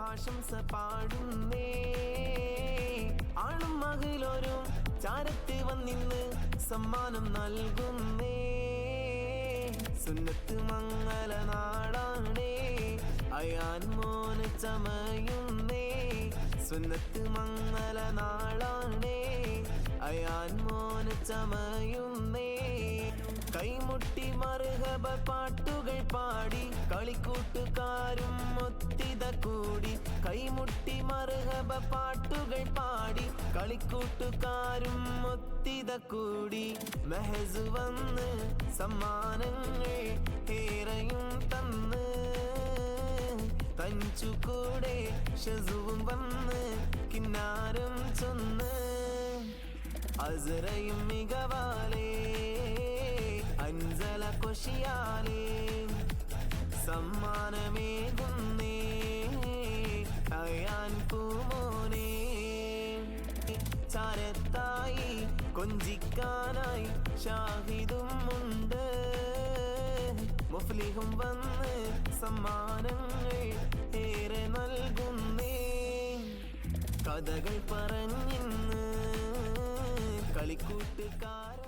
ആശംസ പാടുന്നേ. സമ്മാനം നൽകുന്നേ. സുന്നത്ത് മംഗല നാടാണേ അയാൻ മോന് ചമയുന്നേ. സുന്നത്ത് മംഗല നാളാണേ അയാൻ മോന് ചമയുന്നേ. കൈമുട്ടി മറുഹബ പാട്ടുകൾ പാടി കളിക്കൂട്ടുകാരും ഒത്തിത കൂടി. കൈമുട്ടി മറുഹബ പാട്ടുകൾ പാടി. കളിക്കൂട്ടുകാരും ഒത്തിത കൂടി. മെഹസ് വന്ന് സമ്മാനങ്ങൾ ഏറെയും തന്ന്. തഞ്ചുകൂടെ ഷസുവും വന്ന് കിന്നാരം ചൊന്ന്. അസറയും മികവാലേ അഞ്ചല കൊഷിയാലേ ചാരത്തായി കൊഞ്ചിക്കാനായി ഷാഹിദും ഉണ്ട്. മുഫ്ലിഹും വന്ന് സമ്മാനങ്ങൾ ഏറെ നൽകുന്നേ. കഥകൾ പറഞ്ഞിന്ന് കളിക്കൂട്ടുകാർ